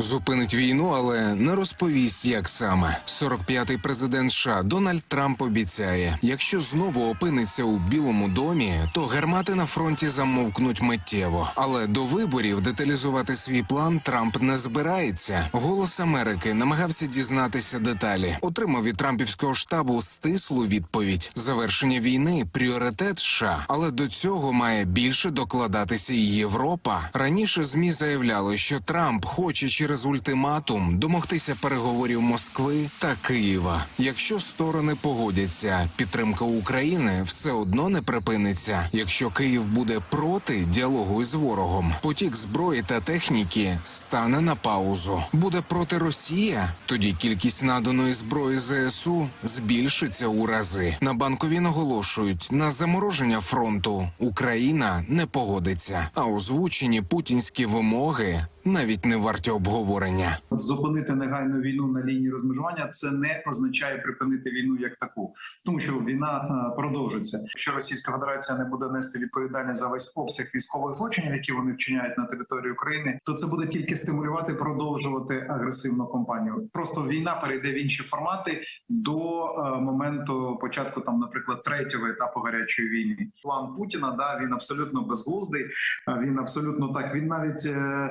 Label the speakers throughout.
Speaker 1: Зупинить війну, але не розповість, як саме. 45-й президент США Дональд Трамп обіцяє, якщо знову опиниться у Білому домі, то гармати на фронті замовкнуть миттєво. Але до виборів деталізувати свій план Трамп не збирається. Голос Америки намагався дізнатися деталі. Отримав від трампівського штабу стислу відповідь: завершення війни пріоритет США, але до цього має більше докладатися і Європа. Раніше змі заявляли, що Трамп хоче через ультиматум домогтися переговорів Москви та Києва. Якщо сторони погодяться, підтримка України все одно не припиниться. Якщо Київ буде проти діалогу із ворогом, потік зброї та техніки стане на паузу. Буде проти Росія, тоді кількість наданої зброї ЗСУ збільшиться у рази. На банкові наголошують на замороження фронту Україна не погодиться, а озвучені путінські вимоги навіть не варті обговорення.
Speaker 2: Зупинити негайну війну на лінії розмежування це не означає припинити війну як таку, тому що війна е, продовжиться. Якщо Російська Федерація не буде нести відповідальність за весь обсяг військових злочинів, які вони вчиняють на території України, то це буде тільки стимулювати продовжувати агресивну кампанію. Просто війна перейде в інші формати до е, моменту початку, там, наприклад, третього етапу гарячої війни. План Путіна да він абсолютно безглуздий. е, Він абсолютно так. Він навіть е,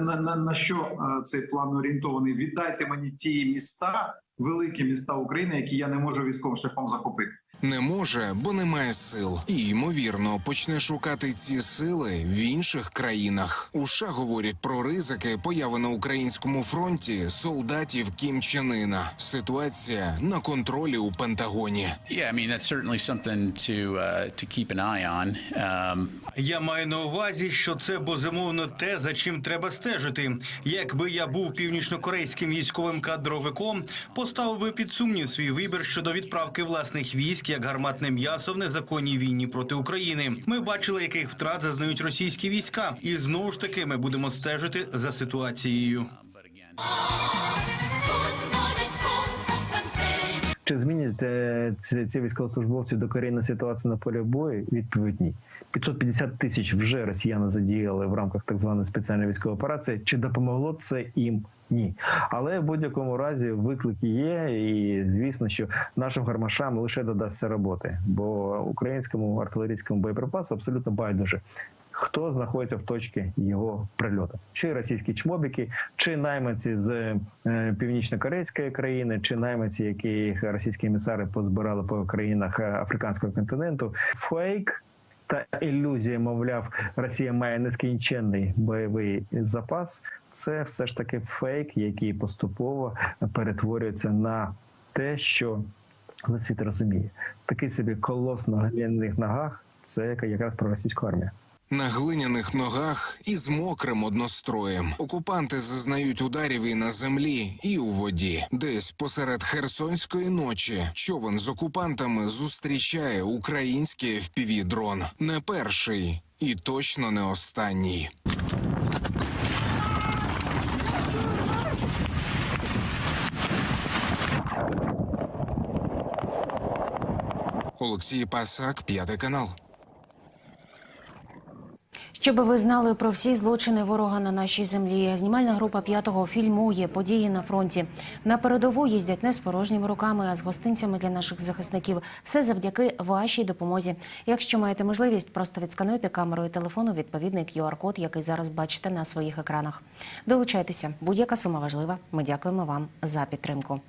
Speaker 2: на, на, на, що е, цей план орієнтований? Віддайте мені ті міста, великі міста України, які я не можу військовим шляхом захопити.
Speaker 1: Не може, бо немає сил, і ймовірно почне шукати ці сили в інших країнах. У США говорять про ризики появи на українському фронті солдатів Кім Чен Ына. Ситуація на контролі у Пентагоні.
Speaker 3: Uh. Um,
Speaker 4: Я маю на увазі, що це безумовно те, за чим треба стежити. Якби я був північнокорейським військовим кадровиком, поставив би під сумнів свій вибір щодо відправки власних військ як гарматне м'ясо в незаконній війні проти України. Ми бачили, яких втрат зазнають російські війська, і знову ж таки ми будемо стежити за ситуацією.
Speaker 5: Чи змінять е, ці, ці військовослужбовці докорінну ситуацію на полі бою? Відповідь ні. 550 тисяч вже росіяни задіяли в рамках так званої спеціальної військової операції. Чи допомогло це їм? Ні. Але в будь-якому разі виклики є, і звісно, що нашим гармашам лише додасться роботи, бо українському артилерійському боєприпасу абсолютно байдуже. Хто знаходиться в точці його прильоту? Чи російські чмобіки, чи найманці з е, північно-корейської країни, чи найманці, які російські емісари позбирали по країнах е, африканського континенту? Фейк та ілюзія, мовляв, Росія має нескінченний бойовий запас. Це все ж таки фейк, який поступово перетворюється на те, що за світ розуміє. Такий собі колос на глиняних ногах. Це якраз про російську армію.
Speaker 1: На глиняних ногах і з мокрим одностроєм. Окупанти зазнають ударів і на землі, і у воді. Десь посеред херсонської ночі човен з окупантами зустрічає український fpv дрон Не перший і точно не останній. Олексій Пасак, п'ятий канал.
Speaker 6: Щоб ви знали про всі злочини ворога на нашій землі, знімальна група п'ятого фільмує події на фронті. На передову їздять не з порожніми руками, а з гостинцями для наших захисників. Все завдяки вашій допомозі. Якщо маєте можливість, просто відскануйте камерою телефону відповідний QR-код, який зараз бачите на своїх екранах. Долучайтеся, будь-яка сума важлива. Ми дякуємо вам за підтримку.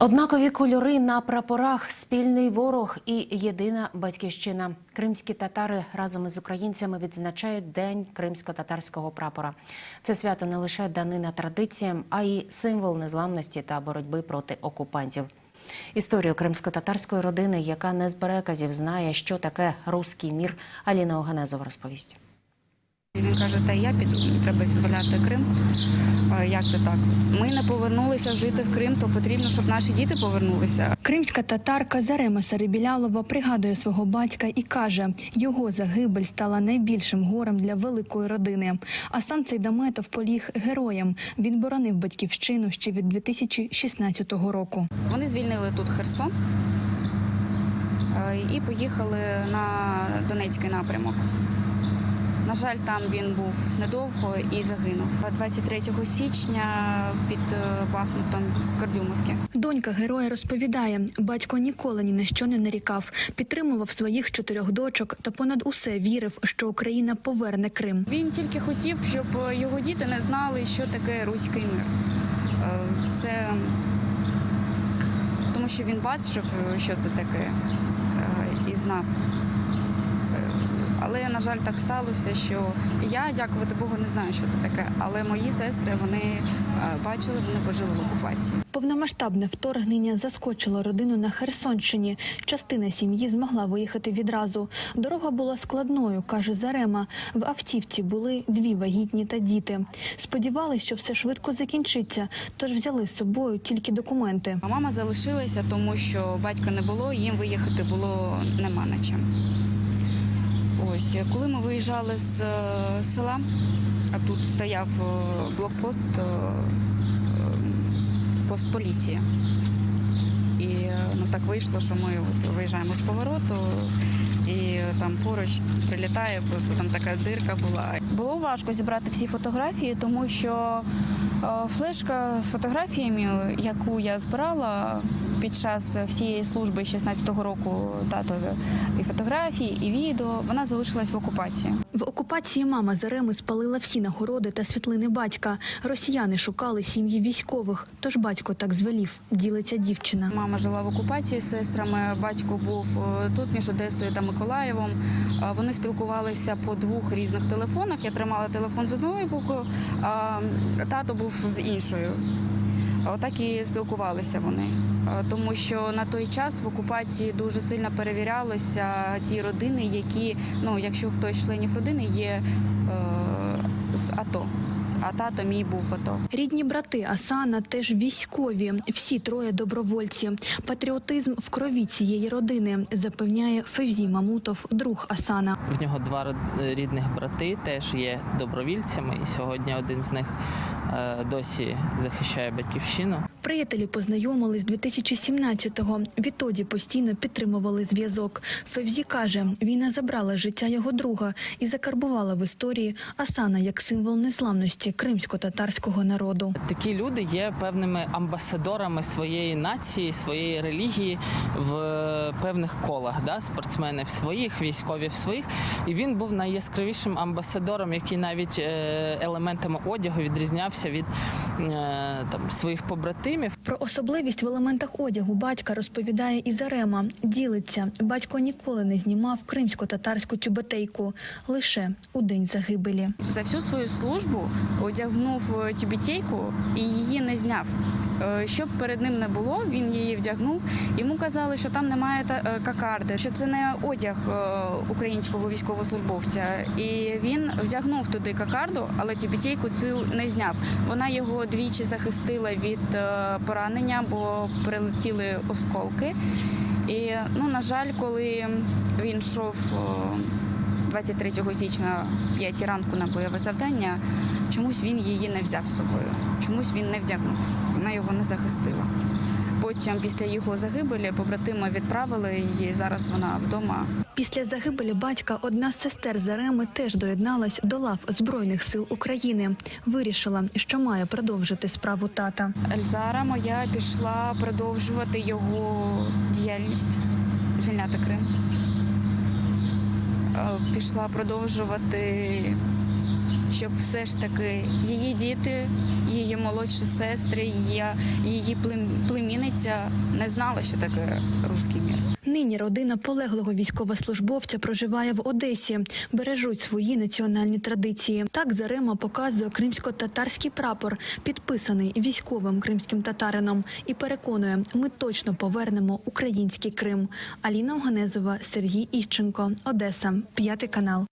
Speaker 6: Однакові кольори на прапорах, спільний ворог і єдина батьківщина. Кримські татари разом із українцями відзначають День кримсько-татарського прапора. Це свято не лише данина традиціям, а й символ незламності та боротьби проти окупантів. Історію кримсько-татарської родини, яка не з переказів знає, що таке руський мір, Аліна Оганезова розповість.
Speaker 7: Він каже, та я піду, треба визволяти Крим. Як це так? Ми не повернулися жити в Крим, то потрібно, щоб наші діти повернулися.
Speaker 8: Кримська татарка Зарема Сарибілялова пригадує свого батька і каже, його загибель стала найбільшим горем для великої родини. А сам цей Даметов поліг героєм. Він боронив батьківщину ще від 2016 року.
Speaker 7: Вони звільнили тут Херсон е, і поїхали на Донецький напрямок. На жаль, там він був недовго і загинув. 23 січня під е, Бахмутом в Кардюмовці.
Speaker 8: Донька героя розповідає, батько ніколи ні на що не нарікав, підтримував своїх чотирьох дочок та понад усе вірив, що Україна поверне Крим.
Speaker 7: Він тільки хотів, щоб його діти не знали, що таке руський мир. Е, Це тому, що він бачив, що це таке, е, і знав. Але, на жаль, так сталося, що я, дякувати Богу, не знаю, що це таке. Але мої сестри вони е, бачили, вони пожили в окупації.
Speaker 8: Повномасштабне вторгнення заскочило родину на Херсонщині. Частина сім'ї змогла виїхати відразу. Дорога була складною, каже Зарема. В автівці були дві вагітні та діти. Сподівались, що все швидко закінчиться, тож взяли з собою тільки документи.
Speaker 7: А мама залишилася, тому що батька не було, їм виїхати було нема на чим. Ось коли ми виїжджали з е, села, а тут стояв е, блокпост, е, е, пост поліції. І е, ну так вийшло, що ми от виїжджаємо з повороту, і там поруч прилітає, просто там така дирка була. Було важко зібрати всі фотографії, тому що е, флешка з фотографіями, яку я збирала під час всієї служби 16-го року татові, і фотографії, і відео, вона залишилась в окупації.
Speaker 8: В окупації мама Зареми спалила всі нагороди та світлини батька. Росіяни шукали сім'ї військових, тож батько так звелів. Ділиться дівчина.
Speaker 7: Мама жила в окупації з сестрами. Батько був е, тут між Одесою та Миколаєвом. Е, Вони спілкувалися по двох різних телефонах. Я тримала телефон з одною буквою, а тато був з іншою. Отак і спілкувалися вони. Тому що на той час в окупації дуже сильно перевірялися ті родини, які, ну, якщо хтось з членів родини є е, з АТО. А тато мій був в АТО.
Speaker 8: Рідні брати Асана теж військові. Всі троє добровольці. Патріотизм в крові цієї родини запевняє Февзі Мамутов, друг Асана.
Speaker 9: В нього два род- рідних брати теж є добровільцями, і сьогодні один з них е, досі захищає батьківщину.
Speaker 8: Приятелі познайомились 2017-го. Відтоді постійно підтримували зв'язок. Февзі каже, війна забрала життя його друга і закарбувала в історії Асана як символ незламності кримсько-татарського народу.
Speaker 9: Такі люди є певними амбасадорами своєї нації, своєї релігії в певних колах. Да? Спортсмени в своїх, військові в своїх. І він був найяскравішим амбасадором, який навіть е, елементами одягу відрізнявся від е, там своїх побратимів.
Speaker 8: Про особливість в елементах одягу батька розповідає і Зарема. Ділиться, батько ніколи не знімав кримсько-татарську тюбетейку лише у день загибелі.
Speaker 7: За всю свою службу одягнув тюбетейку тюбітейку і її не зняв. Е, Щоб перед ним не було, він її вдягнув. Йому казали, що там немає е, кокарди, що це не одяг е, українського військовослужбовця. І він вдягнув туди кокарду, але тюбітейку цю не зняв. Вона його двічі захистила від поранення, бо прилетіли осколки. І ну, на жаль, коли він йшов. е, 23 січня 5 ранку на бойове завдання. Чомусь він її не взяв з собою, чомусь він не вдягнув. Вона його не захистила. Потім, після його загибелі, побратими відправили її. Зараз вона вдома.
Speaker 8: Після загибелі батька одна з сестер Зареми теж доєдналась до лав Збройних сил України. Вирішила, що має продовжити справу тата.
Speaker 7: Ельзара моя пішла продовжувати його діяльність, звільняти Крим. Е, Пішла продовжувати, щоб все ж таки її діти, її молодші сестри, її, її племінниця не знала, що таке руський мір.
Speaker 8: Нині родина полеглого військовослужбовця проживає в Одесі, бережуть свої національні традиції. Так Зарема показує кримсько-татарський прапор, підписаний військовим кримським татарином, і переконує, ми точно повернемо український Крим. Аліна Оганезова, Сергій Іщенко, Одеса, п'ятий канал.